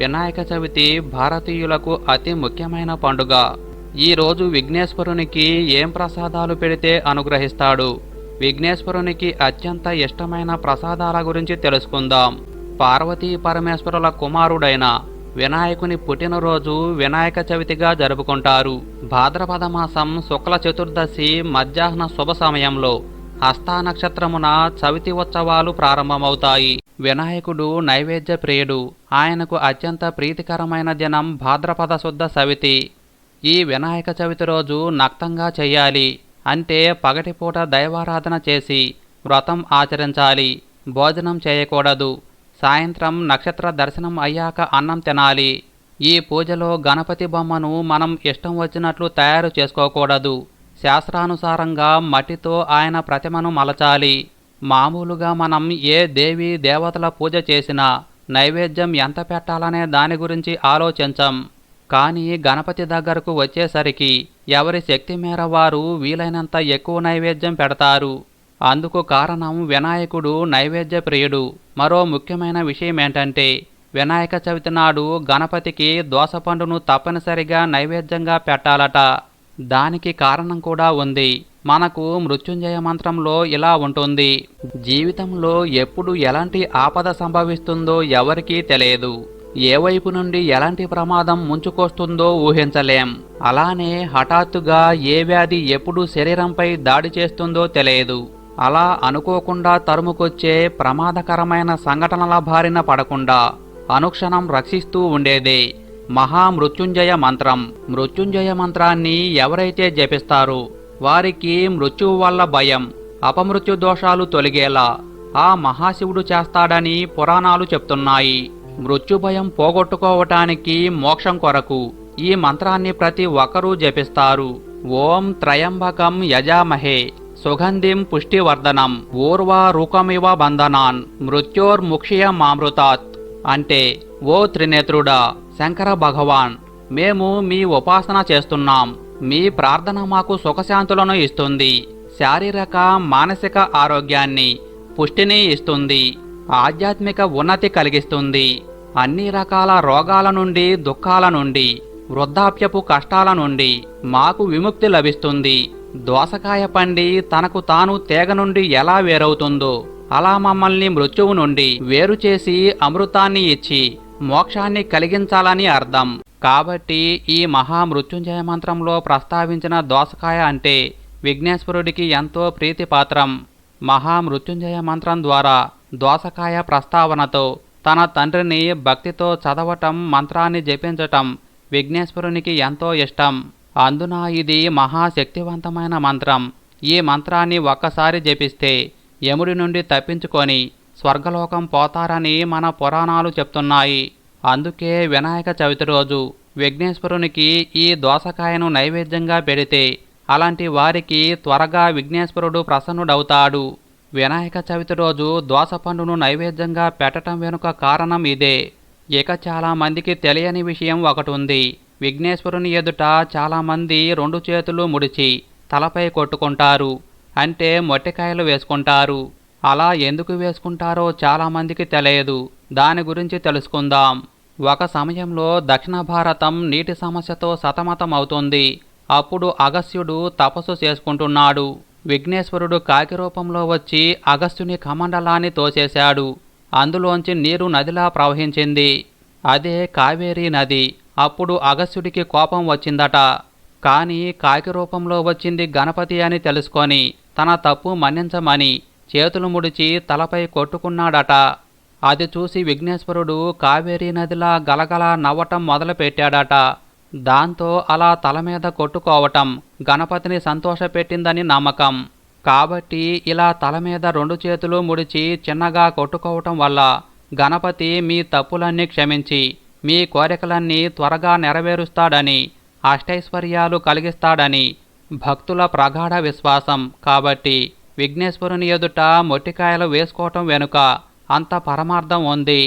వినాయక చవితి భారతీయులకు అతి ముఖ్యమైన పండుగ. ఈరోజు విఘ్నేశ్వరునికి ఏం ప్రసాదాలు పెడితే అనుగ్రహిస్తాడు? విఘ్నేశ్వరునికి అత్యంత ఇష్టమైన ప్రసాదాల గురించి తెలుసుకుందాం. పార్వతీ పరమేశ్వరుల కుమారుడైన వినాయకుని పుట్టినరోజు వినాయక చవితిగా జరుపుకుంటారు. భాద్రపద మాసం శుక్ల చతుర్దశి మధ్యాహ్న శుభ సమయంలో హస్తా నక్షత్రమున చవితి ఉత్సవాలు ప్రారంభమవుతాయి. వినాయకుడు నైవేద్య ప్రియుడు. ఆయనకు అత్యంత ప్రీతికరమైన దినం భాద్రపద శుద్ధ సవితి ఈ వినాయక చవితి రోజు నక్తంగా చేయాలి. అంటే పగటిపూట దైవారాధన చేసి వ్రతం ఆచరించాలి. భోజనం చేయకూడదు. సాయంత్రం నక్షత్ర దర్శనం అయ్యాక అన్నం తినాలి. ఈ పూజలో గణపతి బొమ్మను మనం ఇష్టం వచ్చినట్లు తయారు చేసుకోకూడదు. శాస్త్రానుసారంగా మట్టితో ఆయన ప్రతిమను మలచాలి. మామూలుగా మనం ఏ దేవి దేవతల పూజ చేసినా నైవేద్యం ఎంత పెట్టాలనే దాని గురించి ఆలోచించం. కానీ గణపతి దగ్గరకు వచ్చేసరికి ఎవరి శక్తి మేర వారు వీలైనంత ఎక్కువ నైవేద్యం పెడతారు. అందుకు కారణం వినాయకుడు నైవేద్య ప్రియుడు. మరో ముఖ్యమైన విషయం ఏంటంటే వినాయక చవితి నాడు గణపతికి దోసపండును తప్పనిసరిగా నైవేద్యంగా పెట్టాలట. దానికి కారణం కూడా ఉంది. మనకు మృత్యుంజయ మంత్రంలో ఇలా ఉంటుంది. జీవితంలో ఎప్పుడు ఎలాంటి ఆపద సంభవిస్తుందో ఎవరికీ తెలియదు. ఏ వైపు నుండి ఎలాంటి ప్రమాదం ముంచుకొస్తుందో ఊహించలేం. అలానే హఠాత్తుగా ఏ వ్యాధి ఎప్పుడు శరీరంపై దాడి చేస్తుందో తెలియదు. అలా అనుకోకుండా తరుముకొచ్చే ప్రమాదకరమైన సంఘటనల బారిన పడకుండా అనుక్షణం రక్షిస్తూ ఉండేదే. మహామృత్యుంజయ మంత్రం. మృత్యుంజయ మంత్రాన్ని ఎవరైతే జపిస్తారో వారికి మృత్యువు వల్ల భయం అపమృత్యు దోషాలు తొలగేలా ఆ మహాశివుడు చేస్తాడని పురాణాలు చెప్తున్నాయి. మృత్యుభయం పోగొట్టుకోవటానికి మోక్షం కొరకు ఈ మంత్రాన్ని ప్రతి ఒక్కరూ జపిస్తారు. ఓం త్రయంబకం యజామహే. సుగంధిం పుష్టివర్ధనం. ఊర్వా రుకమివ బంధనాన్. మృత్యోర్ముక్షియ మామృతాత్ అంటే ఓ త్రినేత్రుడా శంకర భగవాన్ మేము మీ ఉపాసన చేస్తున్నాం. మీ ప్రార్థన మాకు సుఖశాంతులను ఇస్తుంది. శారీరక మానసిక ఆరోగ్యాన్ని పుష్టిని ఇస్తుంది. ఆధ్యాత్మిక ఉన్నతి కలిగిస్తుంది. అన్ని రకాల రోగాల నుండి దుఃఖాల నుండి వృద్ధాప్యపు కష్టాల నుండి మాకు విముక్తి లభిస్తుంది. దోసకాయ పండి తనకు తాను తీగ నుండి ఎలా వేరవుతుందో అలా మమ్మల్ని మృత్యువు నుండి వేరు చేసి అమృతాన్ని ఇచ్చి మోక్షాన్ని కలిగించాలని అర్థం. కాబట్టి ఈ మహామృత్యుంజయ మంత్రంలో ప్రస్తావించిన దోసకాయ అంటే విఘ్నేశ్వరుడికి ఎంతో ప్రీతిపాత్రం. మహామృత్యుంజయ మంత్రం ద్వారా దోసకాయ ప్రస్తావనతో తన తండ్రిని భక్తితో చదవటం మంత్రాన్ని జపించటం విఘ్నేశ్వరునికి ఎంతో ఇష్టం. అందున ఇది మహాశక్తివంతమైన మంత్రం. ఈ మంత్రాన్ని ఒక్కసారి జపిస్తే యముడి నుండి తప్పించుకొని స్వర్గలోకం పోతారని మన పురాణాలు చెప్తున్నాయి. అందుకే వినాయక చవితి రోజు విఘ్నేశ్వరునికి ఈ దోసకాయను నైవేద్యంగా పెడితే అలాంటి వారికి త్వరగా విఘ్నేశ్వరుడు ప్రసన్నుడవుతాడు. వినాయక చవితి రోజు దోసపండును నైవేద్యంగా పెట్టడం వెనుక కారణం ఇదే. ఇక చాలామందికి తెలియని విషయం ఒకటి ఉంది. విఘ్నేశ్వరుని ఎదుట చాలామంది రెండు చేతులు ముడిచి తలపై కొట్టుకుంటారు. అంటే మొట్టికాయలు వేసుకుంటారు. అలా ఎందుకు వేసుకుంటారో చాలామందికి తెలియదు. దాని గురించి తెలుసుకుందాం. ఒక సమయంలో దక్షిణ భారతం నీటి సమస్యతో సతమతం అవుతుంది. అప్పుడు అగస్త్యుడు తపస్సు చేసుకుంటున్నాడు. విఘ్నేశ్వరుడు కాకి రూపంలో వచ్చి అగస్త్యుని కమండలాన్ని తోసేశాడు. అందులోంచి నీరు నదిలా ప్రవహించింది. అదే కావేరీ నది. అప్పుడు అగస్త్యుడికి కోపం వచ్చిందట. కానీ కాకి రూపంలో వచ్చింది గణపతి అని తెలుసుకొని తన తప్పు మన్నించమని చేతులు ముడిచి తలపై కొట్టుకున్నాడట. అది చూసి విఘ్నేశ్వరుడు కావేరీ నదిలా గలగల నవ్వటం మొదలుపెట్టాడట. దాంతో అలా తల మీద కొట్టుకోవటం గణపతిని సంతోషపెట్టిందని నమ్మకం. కాబట్టి ఇలా తల మీద రెండు చేతులు ముడిచి చిన్నగా కొట్టుకోవటం వల్ల గణపతి మీ తప్పులన్నీ క్షమించి మీ కోరికలన్నీ త్వరగా నెరవేరుస్తాడని అష్టైశ్వర్యాలు కలిగిస్తాడని భక్తుల ప్రగాఢ విశ్వాసం. కాబట్టి విఘ్నేశ్వరుని ఎదుట మొట్టికాయలు వేసుకోవటం వెనుక అంత పరమార్థం ఉంది.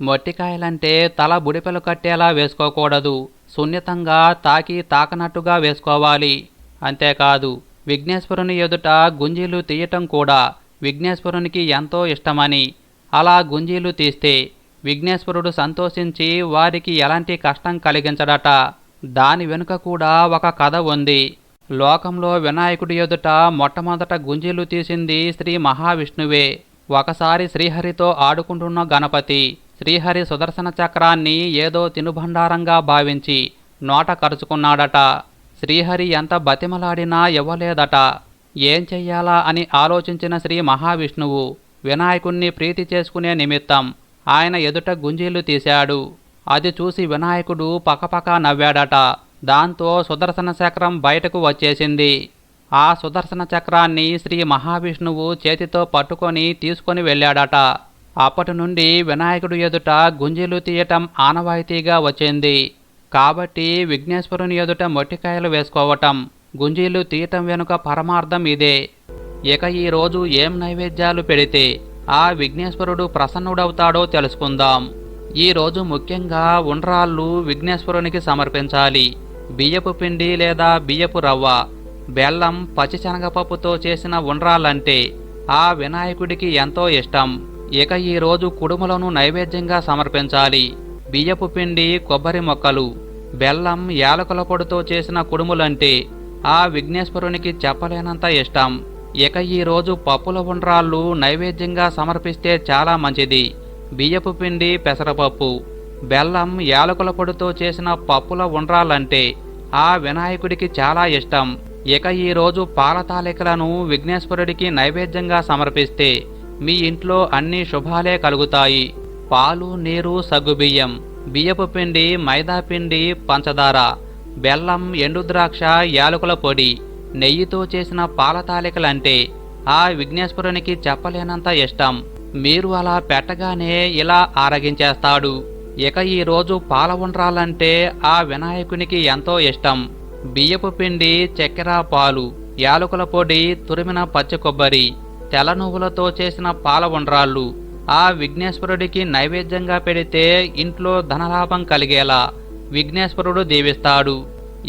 మొట్టికాయలంటే తల బుడిపెలు కట్టేలా వేసుకోకూడదు. సున్నితంగా తాకి తాకనట్టుగా వేసుకోవాలి. అంతేకాదు విఘ్నేశ్వరుని ఎదుట గుంజీలు తీయటం కూడా విఘ్నేశ్వరునికి ఎంతో ఇష్టమని. అలా గుంజీలు తీస్తే విఘ్నేశ్వరుడు సంతోషించి వారికి ఎలాంటి కష్టం కలిగించడట? దాని వెనుక కూడా ఒక కథ ఉంది. లోకంలో వినాయకుడి ఎదుట మొట్టమొదట గుంజీలు తీసింది శ్రీ మహావిష్ణువే. ఒకసారి శ్రీహరితో ఆడుకుంటున్న గణపతి శ్రీహరి సుదర్శన చక్రాన్ని ఏదో తినుబండారంగా భావించి నోట కరుచుకున్నాడట. శ్రీహరి ఎంత బతిమలాడినా ఇవ్వలేదట. ఏం చెయ్యాలా అని ఆలోచించిన శ్రీ మహావిష్ణువు వినాయకుణ్ణి ప్రీతి చేసుకునే నిమిత్తం ఆయన ఎదుట గుంజీలు తీశాడు. అది చూసి వినాయకుడు పకపక నవ్వాడట. దాంతో సుదర్శన చక్రం బయటకు వచ్చేసింది. ఆ సుదర్శన చక్రాన్ని శ్రీ మహావిష్ణువు చేతితో పట్టుకొని తీసుకొని వెళ్ళాడట. అప్పటి నుండి వినాయకుడు ఎదుట గుంజీలు తీయటం ఆనవాయితీగా వచ్చింది. కాబట్టి విఘ్నేశ్వరుని ఎదుట మొట్టికాయలు వేసుకోవటం గుంజీలు తీయటం వెనుక పరమార్థం ఇదే. ఇక ఈరోజు ఏం నైవేద్యాలు పెడితే ఆ విఘ్నేశ్వరుడు ప్రసన్నుడవుతాడో తెలుసుకుందాం. ఈ రోజు ముఖ్యంగా ఉండ్రాళ్ళు విఘ్నేశ్వరునికి సమర్పించాలి. బియ్యపు పిండి లేదా బియ్యపు రవ్వ బెల్లం పచ్చిశనగపప్పుతో చేసిన ఉండ్రాలంటే ఆ వినాయకుడికి ఎంతో ఇష్టం. ఇక ఈ రోజు కుడుములను నైవేద్యంగా సమర్పించాలి. బియ్యపు పిండి కొబ్బరి మొక్కలు బెల్లం యాలకుల పొడితో చేసిన కుడుములంటే ఆ విఘ్నేశ్వరునికి చెప్పలేనంత ఇష్టం. ఇక ఈరోజు పప్పుల ఉండ్రాళ్ళు నైవేద్యంగా సమర్పిస్తే చాలా మంచిది. బియ్యపు పిండి పెసరపప్పు. బెల్లం యాలకుల పొడితో చేసిన పప్పుల ఉండ్రాలంటే ఆ వినాయకుడికి చాలా ఇష్టం. ఇక ఈరోజు పాల తాలికలను విఘ్నేశ్వరుడికి నైవేద్యంగా సమర్పిస్తే మీ ఇంట్లో అన్ని శుభాలే కలుగుతాయి. పాలు నీరు సగ్గుబియ్యం బియ్యపు పిండి మైదా పిండి పంచదార బెల్లం ఎండుద్రాక్ష యాలకుల పొడి నెయ్యితో చేసిన పాల తాలికలంటే ఆ విఘ్నేశ్వరునికి చెప్పలేనంత ఇష్టం. మీరు అలా పెట్టగానే ఇలా ఆరగించేస్తాడు. ఇక ఈరోజు పాల ఉండ్రాలంటే ఆ వినాయకునికి ఎంతో ఇష్టం. బియ్యపు పిండి చక్కెర పాలు యాలకుల పొడి తురిమిన పచ్చి కొబ్బరి తెల్ల నువ్వులతో చేసిన పాల ఉండ్రాళ్ళు ఆ విఘ్నేశ్వరుడికి నైవేద్యంగా పెడితే ఇంట్లో ధనలాభం కలిగేలా విఘ్నేశ్వరుడు దీవిస్తాడు.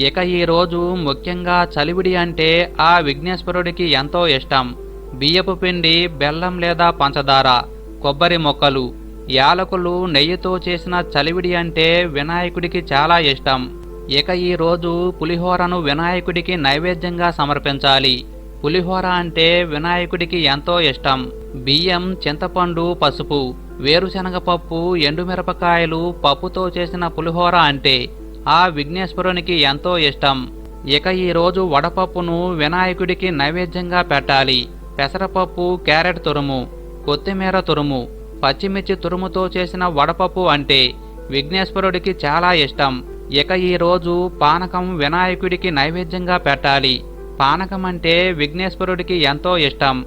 ఇక ఈరోజు ముఖ్యంగా చలివిడి అంటే ఆ విఘ్నేశ్వరుడికి ఎంతో ఇష్టం. బియ్యపు పిండి బెల్లం లేదా పంచదార కొబ్బరి మొక్కలు యాలకులు నెయ్యితో చేసిన చలివిడి అంటే వినాయకుడికి చాలా ఇష్టం. ఇక ఈ రోజు పులిహోరను వినాయకుడికి నైవేద్యంగా సమర్పించాలి. పులిహోర అంటే వినాయకుడికి ఎంతో ఇష్టం. బియ్యం చింతపండు పసుపు వేరుశనగ పప్పు ఎండుమిరపకాయలు పప్పుతో చేసిన పులిహోర అంటే ఆ విఘ్నేశ్వరునికి ఎంతో ఇష్టం. ఇక ఈరోజు వడపప్పును వినాయకుడికి నైవేద్యంగా పెట్టాలి. పెసరపప్పు క్యారెట్ తురుము కొత్తిమీర తురుము పచ్చిమిర్చి తురుముతో చేసిన వడపప్పు అంటే విఘ్నేశ్వరుడికి చాలా ఇష్టం. ఇక ఈరోజు పానకం వినాయకుడికి నైవేద్యంగా పెట్టాలి. పానకం అంటే విఘ్నేశ్వరుడికి ఎంతో ఇష్టం.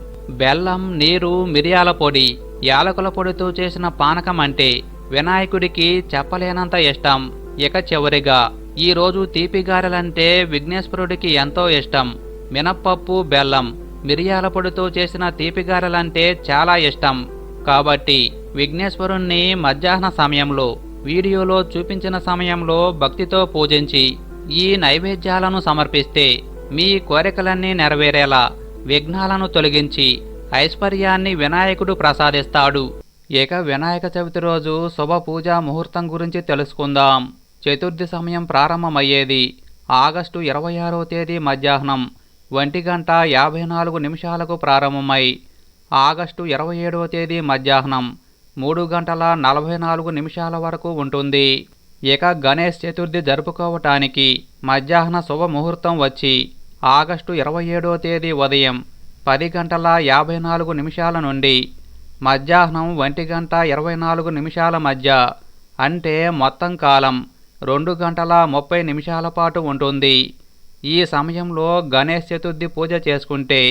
బెల్లం నీరు మిరియాల పొడి యాలకుల పొడితో చేసిన పానకం అంటే వినాయకుడికి చెప్పలేనంత ఇష్టం. ఇక చివరిగా ఈరోజు తీపిగారెలంటే విఘ్నేశ్వరుడికి ఎంతో ఇష్టం. మినప్పప్పు బెల్లం మిరియాల పొడితో చేసిన తీపిగారెలంటే చాలా ఇష్టం. కాబట్టి విఘ్నేశ్వరుణ్ణి మధ్యాహ్న సమయంలో వీడియోలో చూపించిన సమయంలో భక్తితో పూజించి ఈ నైవేద్యాలను సమర్పిస్తే మీ కోరికలన్నీ నెరవేరేలా విఘ్నాలను తొలగించి ఐశ్వర్యాన్ని వినాయకుడు ప్రసాదిస్తాడు. ఇక వినాయక చవితి రోజు శుభ పూజా ముహూర్తం గురించి తెలుసుకుందాం. చతుర్థి సమయం ప్రారంభమయ్యేది ఆగస్టు ఇరవై ఆరో తేదీ మధ్యాహ్నం ఒంటి గంట యాభై నాలుగు నిమిషాలకు ప్రారంభమై ఆగస్టు ఇరవై ఏడవ తేదీ మధ్యాహ్నం మూడు గంటల నలభై నాలుగు నిమిషాల వరకు ఉంటుంది. ఇక గణేష్ చతుర్థి జరుపుకోవటానికి మధ్యాహ్న శుభ ముహూర్తం వచ్చి ఆగస్టు ఇరవై ఏడవ తేదీ ఉదయం పది గంటల యాభై నాలుగు నిమిషాల నుండి మధ్యాహ్నం ఒంటి గంట ఇరవై నాలుగు నిమిషాల మధ్య అంటే మొత్తం కాలం రెండు గంటల ముప్పై నిమిషాల పాటు ఉంటుంది. ఈ సమయంలో గణేష్ చతుర్థి పూజ చేసుకుంటే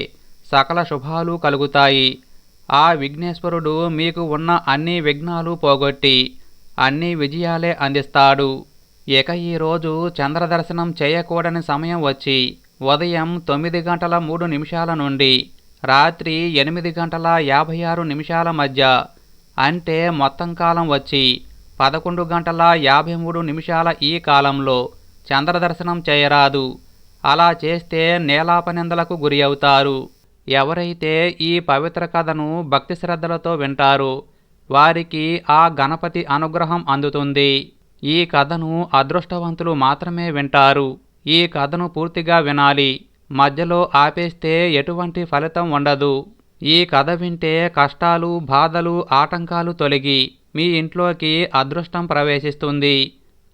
సకల శుభాలు కలుగుతాయి. ఆ విఘ్నేశ్వరుడు మీకు ఉన్న అన్ని విఘ్నాలు పోగొట్టి అన్ని విజయాలే అందిస్తాడు. ఇక ఈరోజు చంద్రదర్శనం చేయకూడని సమయం వచ్చి ఉదయం తొమ్మిది గంటల మూడు నిమిషాల నుండి రాత్రి ఎనిమిది గంటల యాభై ఆరు నిమిషాల మధ్య అంటే మొత్తం కాలం వచ్చి పదకొండు గంటల యాభై మూడు నిమిషాల ఈ కాలంలో చంద్రదర్శనం చేయరాదు. అలా చేస్తే నేలాపనిందలకు గురి అవుతారు. ఎవరైతే ఈ పవిత్ర కథను భక్తి శ్రద్ధలతో వింటారో వారికి ఆ గణపతి అనుగ్రహం అందుతుంది. ఈ కథను అదృష్టవంతులు మాత్రమే వింటారు. ఈ కథను పూర్తిగా వినాలి. మధ్యలో ఆపేస్తే ఎటువంటి ఫలితం ఉండదు. ఈ కథ వింటే కష్టాలు బాధలు ఆటంకాలు తొలగి మీ ఇంట్లోకి అదృష్టం ప్రవేశిస్తుంది.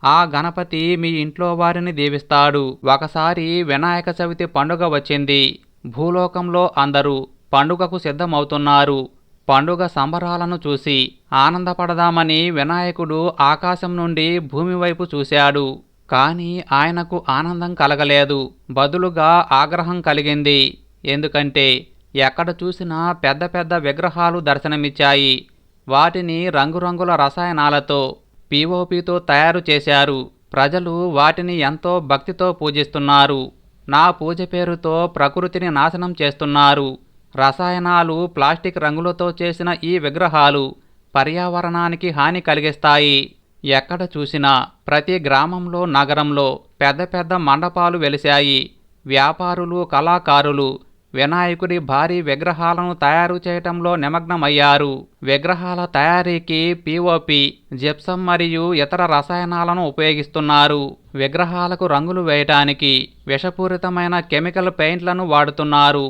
ఆ గణపతి మీ ఇంట్లో వారిని దీవిస్తాడు. ఒకసారి వినాయక చవితి పండుగ వచ్చింది. భూలోకంలో అందరూ పండుగకు సిద్ధమవుతున్నారు. పండుగ సంబరాలను చూసి ఆనందపడదామని వినాయకుడు ఆకాశం నుండి భూమి వైపు చూశాడు. కానీ ఆయనకు ఆనందం కలగలేదు. బదులుగా ఆగ్రహం కలిగింది. ఎందుకంటే ఎక్కడ చూసినా పెద్ద పెద్ద విగ్రహాలు దర్శనమిచ్చాయి. వాటిని రంగురంగుల రసాయనాలతో పీఓపీతో తయారు చేశారు. ప్రజలు వాటిని ఎంతో భక్తితో పూజిస్తున్నారు. నా పూజ పేరుతో ప్రకృతిని నాశనం చేస్తున్నారు. రసాయనాలు ప్లాస్టిక్ రంగులతో చేసిన ఈ విగ్రహాలు పర్యావరణానికి హాని కలిగిస్తాయి. ఎక్కడ చూసినా ప్రతి గ్రామంలో నగరంలో పెద్ద పెద్ద మండపాలు వెలిశాయి. వ్యాపారులు కళాకారులు వినాయకుడి భారీ విగ్రహాలను తయారు చేయటంలో నిమగ్నమయ్యారు. విగ్రహాల తయారీకి పిఓపి జిప్సం మరియు ఇతర రసాయనాలను ఉపయోగిస్తున్నారు. విగ్రహాలకు రంగులు వేయటానికి విషపూరితమైన కెమికల్ పెయింట్లను వాడుతున్నారు.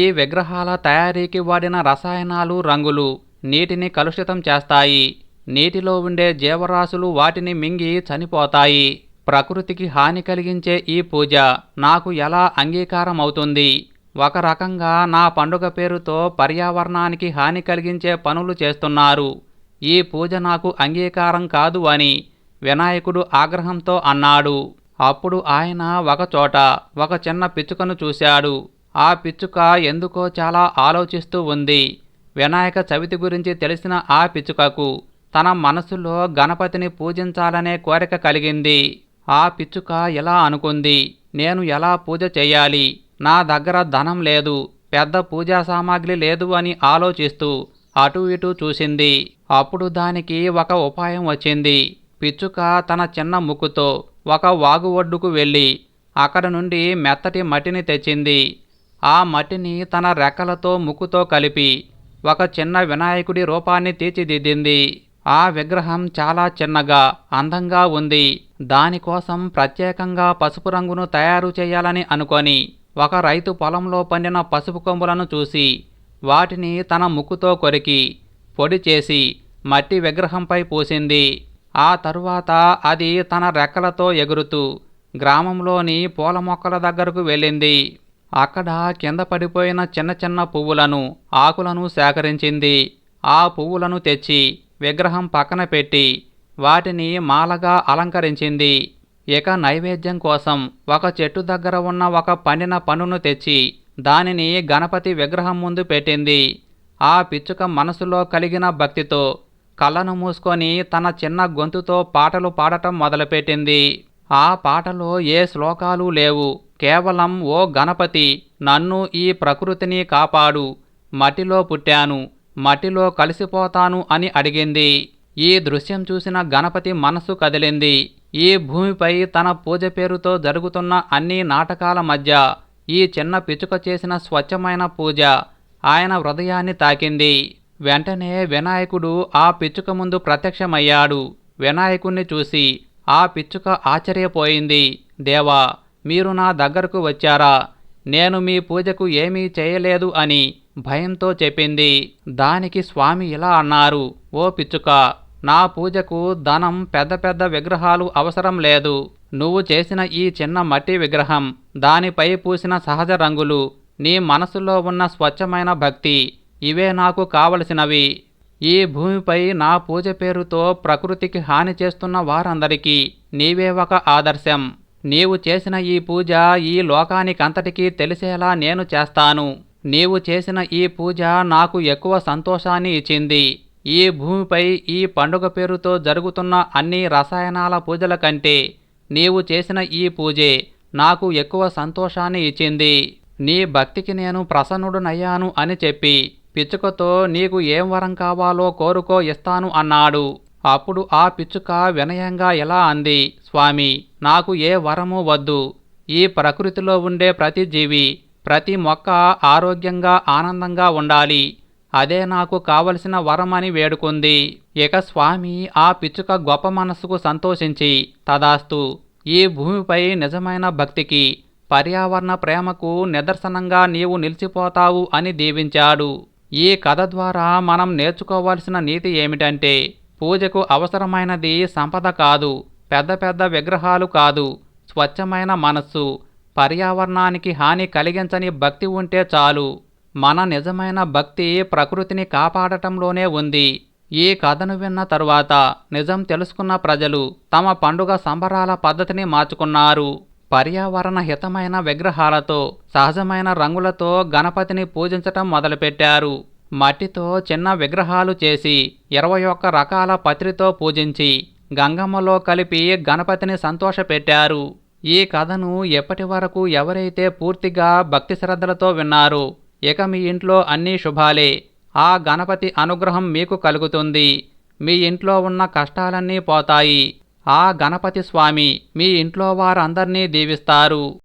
ఈ విగ్రహాల తయారీకి వాడిన రసాయనాలు రంగులు నీటిని కలుషితం చేస్తాయి. నీటిలో ఉండే జీవరాశులు వాటిని మింగి చనిపోతాయి. ప్రకృతికి హాని కలిగించే ఈ పూజ నాకు ఎలా అంగీకారం అవుతుంది ఒక రకంగా నా పండుగ పేరుతో పర్యావరణానికి హాని కలిగించే పనులు చేస్తున్నారు. ఈ పూజ నాకు అంగీకారం కాదు అని వినాయకుడు ఆగ్రహంతో అన్నాడు. అప్పుడు ఆయన ఒకచోట ఒక చిన్న పిచ్చుకను చూశాడు. ఆ పిచ్చుక ఎందుకో చాలా ఆలోచిస్తూ ఉంది. వినాయక చవితి గురించి తెలిసిన ఆ పిచ్చుకకు తన మనసులో గణపతిని పూజించాలనే కోరిక కలిగింది. ఆ పిచ్చుక ఎలా అనుకుంది? నేను ఎలా పూజ చేయాలి? నా దగ్గర ధనం లేదు పెద్ద పూజా సామాగ్రి లేదు అని ఆలోచిస్తూ అటు ఇటు చూసింది. అప్పుడు దానికి ఒక ఉపాయం వచ్చింది. పిచ్చుక తన చిన్న ముక్కుతో ఒక వాగు ఒడ్డుకు వెళ్ళి అక్కడ నుండి మెత్తటి మట్టిని తెచ్చింది. ఆ మట్టిని తన రెక్కలతో ముక్కుతో కలిపి ఒక చిన్న వినాయకుడి రూపాన్ని తీర్చిదిద్దింది. ఆ విగ్రహం చాలా చిన్నగా అందంగా ఉంది. దానికోసం ప్రత్యేకంగా పసుపు రంగును తయారు చేయాలని అనుకొని ఒక రైతు పొలంలో పండిన పసుపు కొమ్ములను చూసి వాటిని తన ముక్కుతో కొరికి పొడి చేసి మట్టి విగ్రహంపై పూసింది. ఆ తరువాత అది తన రెక్కలతో ఎగురుతూ గ్రామంలోని పూల మొక్కల దగ్గరకు వెళ్ళింది. అక్కడ కింద పడిపోయిన చిన్న చిన్న పువ్వులను ఆకులను సేకరించింది. ఆ పువ్వులను తెచ్చి విగ్రహం పక్కన పెట్టి వాటిని మాలగా అలంకరించింది. ఇక నైవేద్యం కోసం ఒక చెట్టు దగ్గర ఉన్న ఒక పండిన పనును తెచ్చి దానిని గణపతి విగ్రహం ముందు పెట్టింది. ఆ పిచ్చుక మనసులో కలిగిన భక్తితో కళ్ళను మూసుకొని తన చిన్న గొంతుతో పాటలు పాడటం మొదలుపెట్టింది. ఆ పాటలో ఏ శ్లోకాలు లేవు. కేవలం ఓ గణపతి నన్ను ఈ ప్రకృతిని కాపాడు. మట్టిలో పుట్టాను. మట్టిలో కలిసిపోతాను అని అడిగింది. ఈ దృశ్యం చూసిన గణపతి మనసు కదిలింది. ఈ భూమిపై తన పూజ పేరుతో జరుగుతున్న అన్ని నాటకాల మధ్య ఈ చిన్న పిచ్చుక చేసిన స్వచ్ఛమైన పూజ ఆయన హృదయాన్ని తాకింది. వెంటనే వినాయకుడు ఆ పిచ్చుక ముందు ప్రత్యక్షమయ్యాడు. వినాయకుణ్ణి చూసి ఆ పిచ్చుక ఆశ్చర్యపోయింది. దేవా మీరు నా దగ్గరకు వచ్చారా? నేను మీ పూజకు ఏమీ చేయలేదు అని భయంతో చెప్పింది. దానికి స్వామి ఇలా అన్నారు ఓ పిచ్చుక నా పూజకు ధనం పెద్ద పెద్ద విగ్రహాలు అవసరం లేదు. నువ్వు చేసిన ఈ చిన్న మట్టి విగ్రహం దానిపై పూసిన సహజ రంగులు నీ మనసులో ఉన్న స్వచ్ఛమైన భక్తి ఇవే నాకు కావలసినవి. ఈ భూమిపై నా పూజ పేరుతో ప్రకృతికి హాని చేస్తున్న వారందరికీ నీవే ఒక ఆదర్శం. నీవు చేసిన ఈ పూజ ఈ లోకానికంతటికీ తెలిసేలా నేను చేస్తాను. నీవు చేసిన ఈ పూజ నాకు ఎక్కువ సంతోషాన్ని ఇచ్చింది. ఈ భూమిపై ఈ పండుగ పేరుతో జరుగుతున్న అన్ని రసాయనాల పూజల కంటే నీవు చేసిన ఈ పూజే నాకు ఎక్కువ సంతోషాన్ని ఇచ్చింది. నీ భక్తికి నేను ప్రసన్నుడునయ్యాను అని చెప్పి పిచ్చుకతో నీకు ఏం వరం కావాలో కోరుకో ఇస్తాను అన్నాడు. అప్పుడు ఆ పిచ్చుక వినయంగా ఎలా అంది స్వామి నాకు ఏ వరము వద్దు. ఈ ప్రకృతిలో ఉండే ప్రతి జీవి ప్రతి మొక్క ఆరోగ్యంగా ఆనందంగా ఉండాలి. అదే నాకు కావలసిన వరమని వేడుకుంది. ఇక స్వామి ఆ పిచ్చుక గొప్ప మనస్సుకు సంతోషించి తదాస్తు ఈ భూమిపై నిజమైన భక్తికి పర్యావరణ ప్రేమకు నిదర్శనంగా నీవు నిలిచిపోతావు అని దీవించాడు. ఈ కథ ద్వారా మనం నేర్చుకోవాల్సిన నీతి ఏమిటంటే పూజకు అవసరమైనది సంపద కాదు పెద్ద పెద్ద విగ్రహాలు కాదు స్వచ్ఛమైన మనస్సు పర్యావరణానికి హాని కలిగించని భక్తి ఉంటే చాలు. మన నిజమైన భక్తి ప్రకృతిని కాపాడటంలోనే ఉంది. ఈ కథను విన్న తరువాత నిజం తెలుసుకున్న ప్రజలు తమ పండుగ సంబరాల పద్ధతిని మార్చుకున్నారు. పర్యావరణ హితమైన విగ్రహాలతో సహజమైన రంగులతో గణపతిని పూజించటం మొదలుపెట్టారు. మట్టితో చిన్న విగ్రహాలు చేసి ఇరవై ఒక్క రకాల పత్రితో పూజించి గంగమ్మలో కలిపి గణపతిని సంతోషపెట్టారు. ఈ కథను ఎప్పటి వరకు ఎవరైతే పూర్తిగా భక్తి శ్రద్ధలతో విన్నారో ఇక మీ ఇంట్లో అన్నీ శుభాలే. ఆ గణపతి అనుగ్రహం మీకు కలుగుతుంది. మీ ఇంట్లో ఉన్న కష్టాలన్నీ పోతాయి. ఆ గణపతి స్వామి మీ ఇంట్లో వారందరినీ దీవిస్తారు.